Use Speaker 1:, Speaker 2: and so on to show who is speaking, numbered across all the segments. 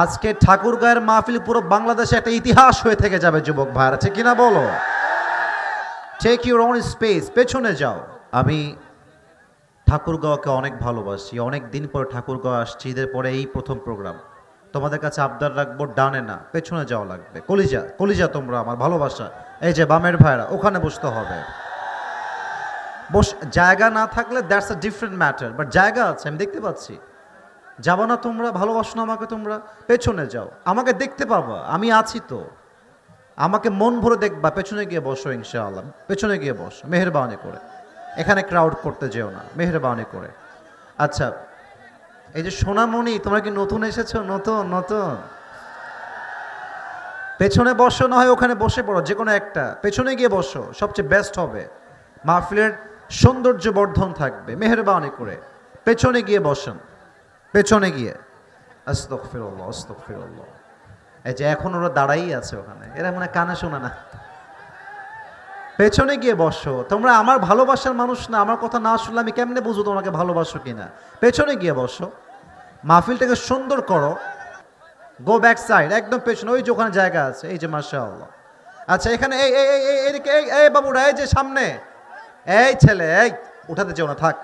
Speaker 1: আজকে ঠাকুর গায়ের মাহফিল পুরো বাংলাদেশে একটা ইতিহাস হয়ে থেকে যাবে, যুবক ভাইরা। ঠিক কিনা বলো? টেক ইউর ওন স্পেস পেছনে যাও। আমি ঠাকুরগাঁওকে অনেক ভালোবাসি। অনেক দিন পরে ঠাকুরগাঁও আসছি, ঈদের পরে এই প্রথম প্রোগ্রাম। তোমাদের কাছে আবদার রাখব, ডানে না, পেছনে যাওয়া লাগবে। কলিজা কলিজা তোমরা আমার ভালোবাসা। এই যে বামের ভাইরা, ওখানে বসতে হবে। বস, জায়গা না থাকলে that's a different matter but জায়গা আছে, আমি দেখতে পাচ্ছি। যাব না তোমরা, ভালোবাসো না আমাকে তোমরা, পেছনে যাও। আমাকে দেখতে পাবা, আমি আছি তো। আমাকে মন ভরে দেখবা, পেছনে গিয়ে বসো ইনশাআল্লাহ। পেছনে গিয়ে বসো, মেহরবানি করে। এখানে ক্রাউড করতে যেও না, মেহরবানি করে। আচ্ছা এই যে সোনামণি, তোমরা কি নতুন এসেছ? নতুন নতুন। পেছনে বসো, না হয় ওখানে বসে পড়ো যে কোনো একটা। পেছনে গিয়ে বসো, সবচেয়ে বেস্ট হবে। মাহফিলের সৌন্দর্য বর্ধন থাকবে, মেহরবানি করে। পেছনে গিয়ে বসেন। পেছনে গিয়ে আস্তক ফিরল্লাহ আস্তক ফিরল্লাহ এই যে এখন ওরা দাঁড়াই আছে ওখানে। এরা মানে কানে শোনে না। পেছনে গিয়ে বসো। তোমরা আমার ভালোবাসার মানুষ না, আমার কথা না শুনলে আমি কেমনে বুঝব তোমাকে ভালোবাসো কিনা? পেছনে গিয়ে বসো। মাহফিলটাকে সুন্দর করো। গো ব্যাক সাইড একদম পেছনে, ওই যে ওখানে জায়গা আছে, এই যে আল্লাহ আচ্ছা এখানে এই এই, এই- এদিকে, এই এই বাবুরা, এই যে সামনে। এই ছেলে, এই, উঠাতে যেও না, থাক।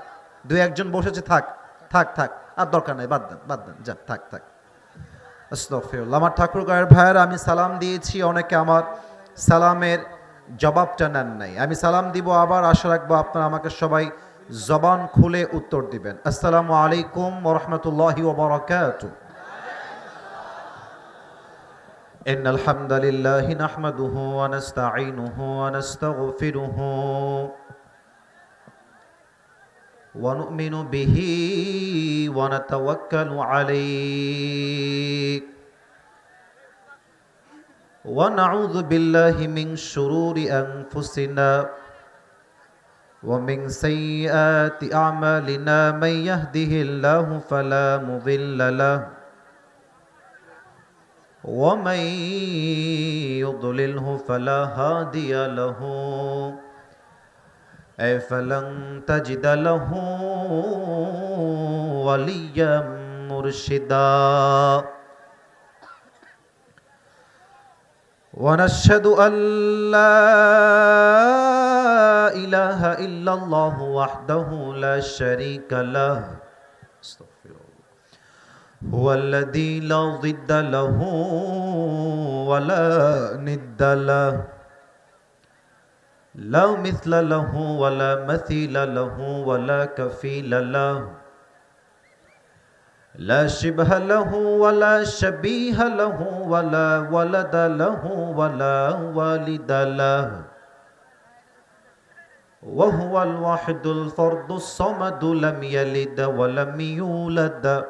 Speaker 1: দুই একজন বসেছে, থাক থাক থাক। আর দরকার নেই বাদ দেন বাদ দেন যা থাক থাক আস্তাগফিরুল্লাহ। আমার ঠাকুর গায়ের ভাইয়ের আমি সালাম দিয়েছি অনেকে আমার সালামের জবাবটা নেন নাই আমি সালাম দিব আবার আশা রাখবো আপনারা আমাকে সবাই জবান খুলে উত্তর দিবেন আসসালামু আলাইকুম ওরহমতুল্লাহি ওবরাকাতুহ إن الحمد لله نحمده ونستعينه ونستغفره ونؤمن به ونتوكل عليه ونعوذ بالله من شرور أنفسنا ومن سيئات أعمالنا. من يهده الله فلا مضل له ومن يضلله فلا هادي له. أي فلن تجد له ওয়ালিয়া মুর্শিদা ونشهد أن لا إله إلا الله وحده لا شريك له استغفر الله هو الذي لا ضد له ولا ند له لا مثل له ولا مثيل له ولا كفيل له لا شبه له ولا شبيه له ولا ولد له ولا والد له وهو الواحد الفرد الصمد لم يلد ولم يولد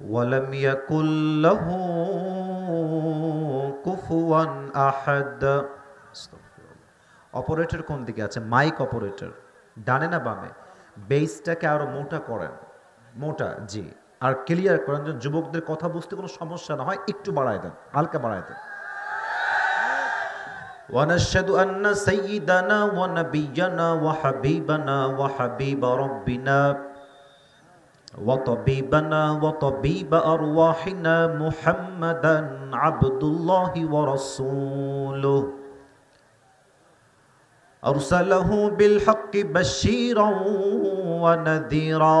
Speaker 1: ولم يكن له كفوا احد অপারেটর কোন দিকে আছে মাইক অপারেটর ডানে না বামে বেসটাকে আরো মোটা করেন মোটা জি আর ক্লিয়ার করেন যেন যুবকদের কথা বুঝতে কোনো সমস্যা না হয় একটু বাড়ায় দেন হালকা বাড়ায় দেন ونشهد أن سيدنا ونبينا وحبيبنا وحبيب ربنا وطبيبنا وطبيب أرواحنا محمدا عبد الله ورسوله أرسله بالحق بشيرا ونذيرا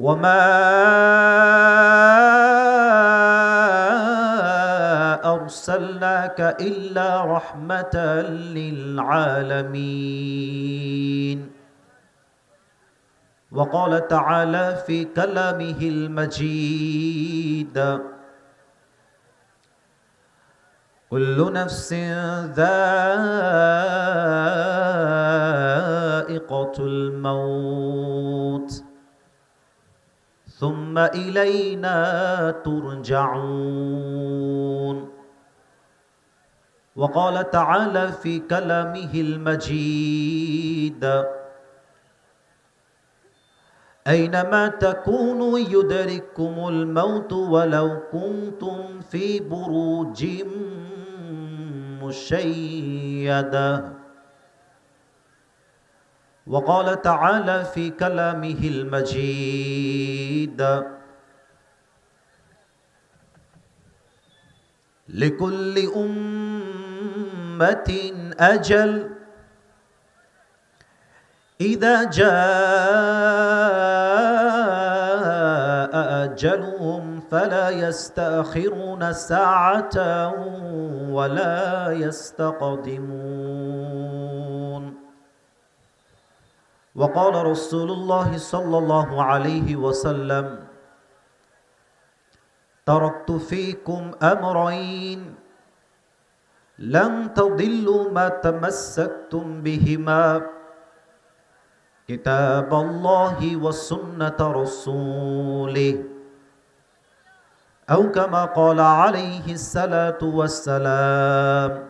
Speaker 1: وما أرسلناك إلا رحمة للعالمين وقال تعالى في كلامه المجيد كل نفس ذائقة الموت ثم إلينا ترجعون. وقال تعالى في كلامه المجيد أينما تكونوا يدرككم الموت ولو كنتم في بروج مشيدة. وقال تعالى في كلامه المجيد لكل أمة أجل إذا جاء أجلهم فلا يستأخرون ساعة ولا يستقدمون. وقال رسول الله صلى الله عليه وسلم تركت فيكم أمرين لن تضلوا ما تمسكتم بهما كتاب الله وسنة رسوله. أو كما قال عليه الصلاة والسلام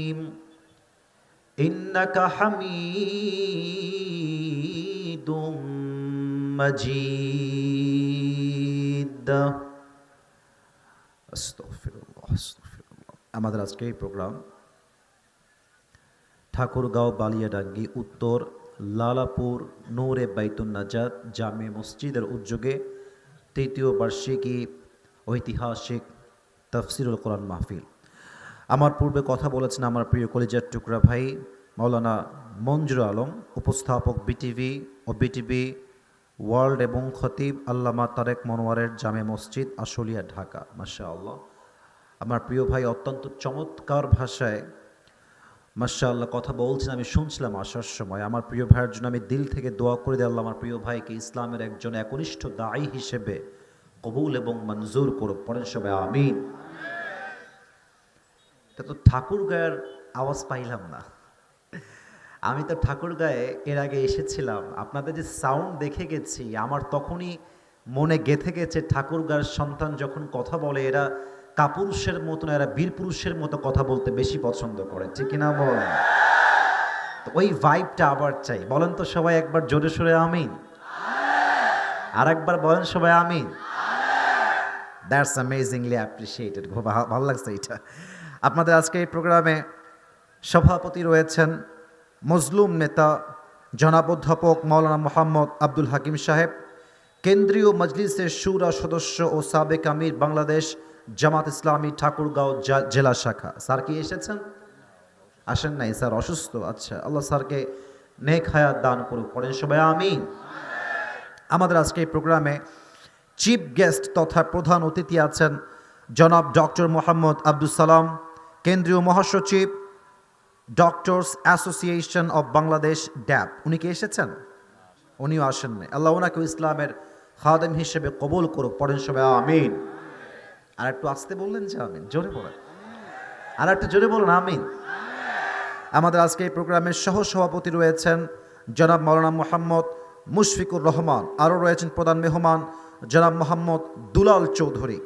Speaker 1: ইন্নাকা হামিদুম মাজিদ। আস্তাগফিরুল্লাহ আস্তাগফিরুল্লাহ। আমাদের আজকে এই প্রোগ্রাম ঠাকুরগাঁও বালিয়াডাঙ্গি উত্তর লালাপুর নৌরে বাইতুন নাজাদ জামে মসজিদের উদ্যোগে তৃতীয় বার্ষিকী ঐতিহাসিক তফসিরুল কোরআন মাহফিল। আমার পূর্বে কথা বলেছেন আমার প্রিয় কলিজার টুকরা ভাই মৌলানা মঞ্জুর আলম, উপস্থাপক বিটিভি ও বিটিভি ওয়ার্ল্ড এবং খতিব আল্লামা তারেক মনোয়ারের জামে মসজিদ, আশুলিয়া, ঢাকা। মাশা আল্লাহ আমার প্রিয় ভাই, অত্যন্ত চমৎকার ভাষায় মাশা আল্লাহ কথা বলছেন, আমি শুনছিলাম আসার সময়। আমার প্রিয় ভাইয়ের জন্য আমি দিল থেকে দোয়া করে দিয়ে দিলাম আমার প্রিয় ভাইকে ইসলামের একজন একনিষ্ঠ দায়ী হিসেবে কবুল এবং মঞ্জুর করুক। পড়েন সবাই, আমিন। তা তো ঠাকুর গায়ের আওয়াজ পাইলাম না। আমি তো ঠাকুর গায়ে এর আগে এসেছিলাম। আপনাদের যে সাউন্ড দেখে গেছি, আমার তখনই মনে গেথে গেছে ঠাকুর গায়ের সন্তান যখন কথা বলে, এরা কাপুরুষের মতো না এরা বীর পুরুষের মতো কথা বলতে বেশি পছন্দ করে। ঠিক কিনা বল? তো ওই ভাইবটা আবার চাই। বলেন তো সবাই একবার জোরে সোরে আমিন। আর একবার বলেন সবাই আমিন। দ্যাটস অ্যামেজিংলি অ্যাপ্রিসিয়েটেড ভালো লাগছে এটা। আপনাদের আজকে এই প্রোগ্রামে সভাপতি রয়েছেন মজলুম নেতা জনাব অধ্যাপক মৌলানা মোহাম্মদ আব্দুল হাকিম সাহেব, কেন্দ্রীয় মজলিসের সুরা সদস্য ও সাবেক আমির বাংলাদেশ জামাত ইসলামী ঠাকুরগাঁও জেলা শাখা। স্যার কি এসেছেন? আসেন নাই, স্যার অসুস্থ। আচ্ছা আল্লাহ স্যারকে নেক হায়াত দান করুক, পড়েন সবাই আমি আমাদের আজকে এই প্রোগ্রামে চিফ গেস্ট তথা প্রধান অতিথি আছেন জনাব ডক্টর মোহাম্মদ আব্দুল সালাম কেন্দ্রীয় মহাসচিব, ডক্টরস অ্যাসোসিয়েশন অব বাংলাদেশ ড্যাপ উনি কি এসেছেন? উনিও আসেন আসেননি। আল্লাহ ওনাকে ইসলামের খাদেম হিসেবে কবুল করুক। পড়েন সবাই, আমিন। আর একটু আসতে বললেন যে আমিন, জোরে বলেন। আর একটু জোরে বলুন, আমিন। আমাদের আজকে এই প্রোগ্রামের সহ সভাপতি রয়েছেন জনাব মৌলানা মোহাম্মদ মুশফিকুর রহমান। আরও রয়েছেন প্রধান মেহমান জনাব মোহাম্মদ দুলাল চৌধুরী।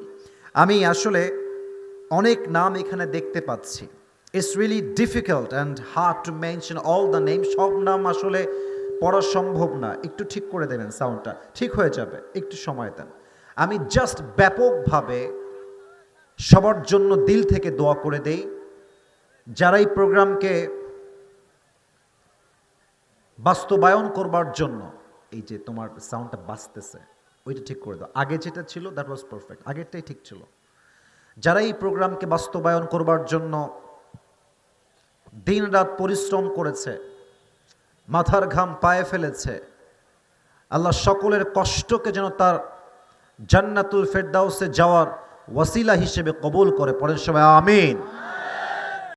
Speaker 1: আমি আসলে অনেক নাম এখানে দেখতে পাচ্ছি। It's really difficult and hard to mention all the name সব নাম আসলে পড়া সম্ভব না। একটু ঠিক করে দেবেন সাউন্ডটা ঠিক হয়ে যাবে। একটু সময় দেন। আমি জাস্ট ব্যাপকভাবে সবার জন্য দিল থেকে দোয়া করে দেই। যারা এই প্রোগ্রামকে বাস্তবায়ন করবার জন্য, এই যে তোমার সাউন্ডটা বাঁচতেছে ওইটা ঠিক করে দাও। আগে যেটা ছিল দ্যাট ওয়াজ পারফেক্ট আগেরটাই ঠিক ছিল। যারা এই প্রোগ্রামকে বাস্তবায়ন করবার জন্য দিন রাত পরিশ্রম করেছে, মাথার ঘাম পায়ে ফেলেছে, আল্লাহ সকলের কষ্টকে যেন তার জান্নাতুল ফেরদাউসে যাওয়ার ওয়াসিলা হিসেবে কবুল করে পরের সবাই, আমিন।